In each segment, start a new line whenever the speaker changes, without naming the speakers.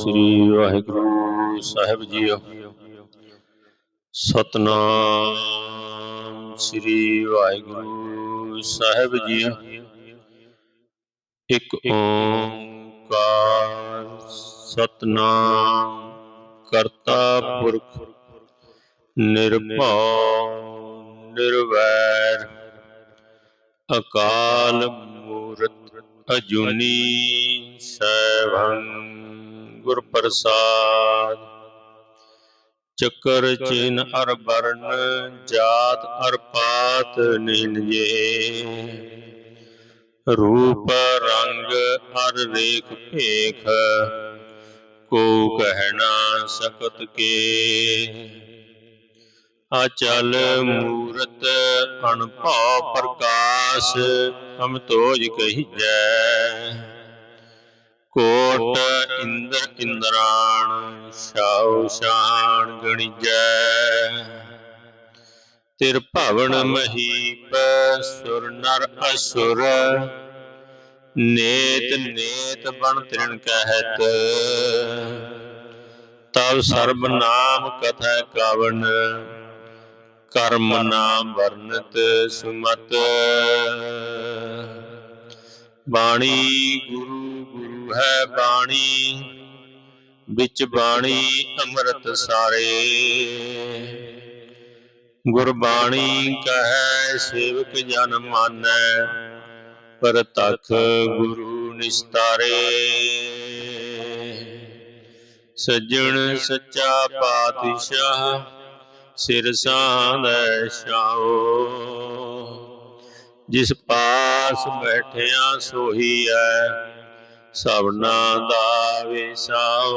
ਸ੍ਰੀ ਵਾਹਿਗੁਰੂ ਸਾਹਿਬ ਜੀਓ। ਸਤਨਾਮ ਸ੍ਰੀ ਵਾਹਿਗੁਰੂ ਸਾਹਿਬ ਜੀਓ। ਇੱਕ ਓੰਕਾਰ ਸਤਨਾਮ ਕਰਤਾ ਪੁਰਖ, ਨਿਰਭਉ ਨਿਰਵੈਰ, ਅਕਾਲ ਮੂਰਤ ਅਜੂਨੀ ਸੈਭੰ। ਗੁਰ ਪ੍ਰਸਾਦ। ਚੱਕਰ ਚਿਨ ਅਰ ਬਰਨ ਜਾਤ ਅਰ ਪਾਤ ਨਿੰਜੇ ਰੂਪ ਰੰਗ ਅਰ ਰੇਖ ਭੇਖ, ਕੋ ਕਹਿਣਾ ਸਕਤ ਕੇ। ਅਚਲ ਮੂਰਤ ਅਣਭਉ ਪ੍ਰਕਾਸ਼, ਹਮ ਤੋਜ ਕਹੀਜੈ ਕੋਟ ਇੰਦਰ ਇੰਦਰਾਣ ਛਾਉ ਸ਼ਾਨ ਗਣਿਜੈ। ਤਿਰ ਭਵਨ ਮਹੀਪ ਸੁਰ ਨਰ ਅਸੁਰ। ਨੇਤ ਨੇਤ ਬਣ ਤ੍ਰਿਣ ਕਹਿਤ। ਤਬ ਸਰਬ ਨਾਮ ਕਥੈ ਕਵਨ। ਕਰਮ ਨਾਮ ਵਰਨਤ ਸੁਮਤ। ਬਾਣੀ ਗੁਰੂ ਹੈ ਬਾਣੀ, ਵਿੱਚ ਬਾਣੀ ਅੰਮ੍ਰਿਤ ਸਾਰੇ। ਗੁਰਬਾਣੀ ਕਹੈ, ਸੇਵਕ ਜਨ ਮਾਨੈ, ਪਰ ਤਖ ਗੁਰੂ ਨਿਸਤਾਰੇ। ਸੱਜਣ ਸੱਚਾ ਪਾਤਸ਼ਾਹ, ਸਿਰ ਸਾਂਦੈ ਛਾਓ ਜਿਸ ਪਾਸ ਬੈਠਿਆ ਸੋਹੀ ਐ ਸਭਨਾ ਦਾ ਵਿਸਾਓ।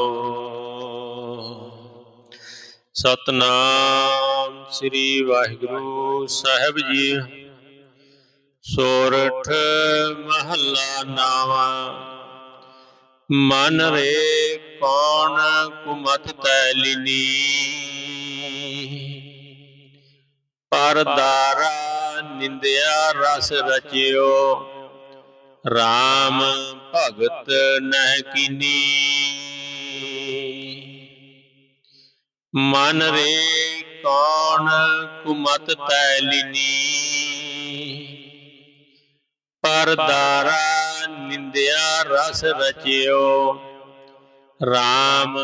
ਸਤਨਾਮ ਸ੍ਰੀ ਵਾਹਿਗੁਰੂ ਸਾਹਿਬ ਜੀ। ਸੋਰਠ ਮਹੱਲਾ ਨਾਵਾ। ਮਨ ਰੇ ਕੌਣ ਕੁਮਤ ਤੈ ਲਿਨੀ। ਪਰਦਾਰਾ ਨਿੰਦਿਆ ਰਸ ਰਚਿਓ। RAM ਭਗਤ ਨਹਿ ਕੀਨੀ। ਮਨ ਰੇ ਕੌਣ ਕੁਮਤ ਤੈ ਲਿਨੀ। ਪਰਦਾਰਾ ਨਿੰਦਿਆ ਰਸ ਰਚਿਓ। RAM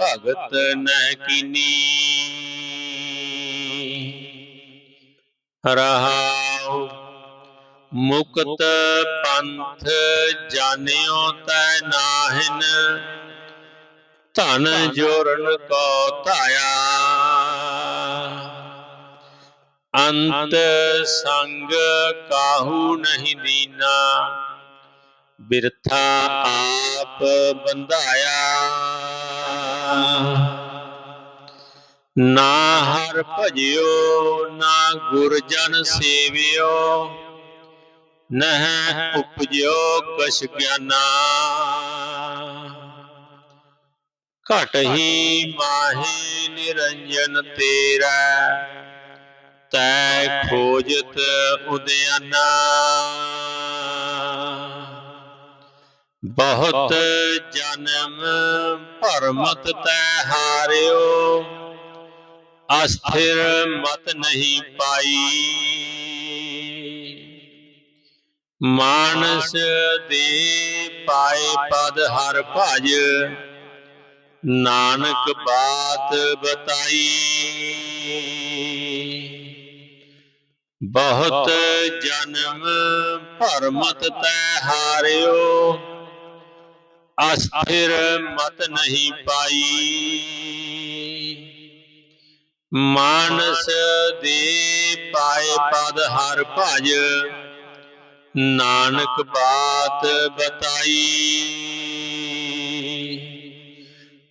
ਭਗਤ ਨਹਿ ਕੀਨੀ। ਰਹਾਉ ਮੁਕਤ ਪੰਥ ਜਾਣਿਓ ਤੈ ਨਾਹਿਨ, ਧਨ ਜੋਰਨ ਕੋ ਧਾਇਆ। ਅੰਤ ਸੰਗ ਕਾਹੂ ਨਹੀਂ ਦੀਨਾ, ਬਿਰਥਾ ਆਪ ਬੰਧਾਇਆ। ਨਾ ਹਰ ਭਜਿਓ, ਨਾ ਗੁਰਜਨ ਸੇਵਿਓ ਨਹਿ ਉਪਜਿਓ ਕਛ ਗਿਆਨਾ। ਘਟ ਹੀ ਮਾਹੀ ਨਿਰੰਜਨ ਤੇਰਾ। ਤੈ ਖੋਜਤ ਉਦਿਆਨਾ ਬਹੁਤ ਜਨਮ ਭਰਮਤ ਤੈ ਹਾਰਿਓ। ਅਸਥਿਰ ਮਤ ਨਹੀਂ ਪਾਈ। ਮਾਨਸ ਦੇ ਪਾਏ ਪਦ ਹਰ ਭਜ। ਨਾਨਕ ਬਾਤ ਬਤਾਈ। ਬਹੁਤ ਜਨਮ ਭਰਮਤ ਤੈ ਹਾਰਿਓ। ਅਸਥਿਰ ਮਤ ਨਹੀਂ ਪਾਈ। ਮਾਨਸ ਦੇ ਪਾਏ ਪਦ ਹਰ ਭਜ। ਨਾਨਕ ਬਾਤ ਬਤਾਈ।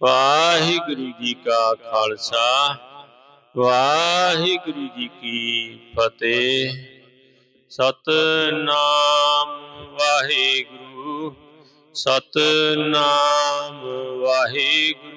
ਵਾਹਿਗੁਰੂ ਜੀ ਕਾ ਖਾਲਸਾ ਵਾਹਿਗੁਰੂ ਜੀ ਕੀ ਫਤਿਹ। ਸਤਨਾਮ ਵਾਹਿਗੁਰੂ ਸਤਨਾਮ ਵਾਹਿਗੁਰੂ।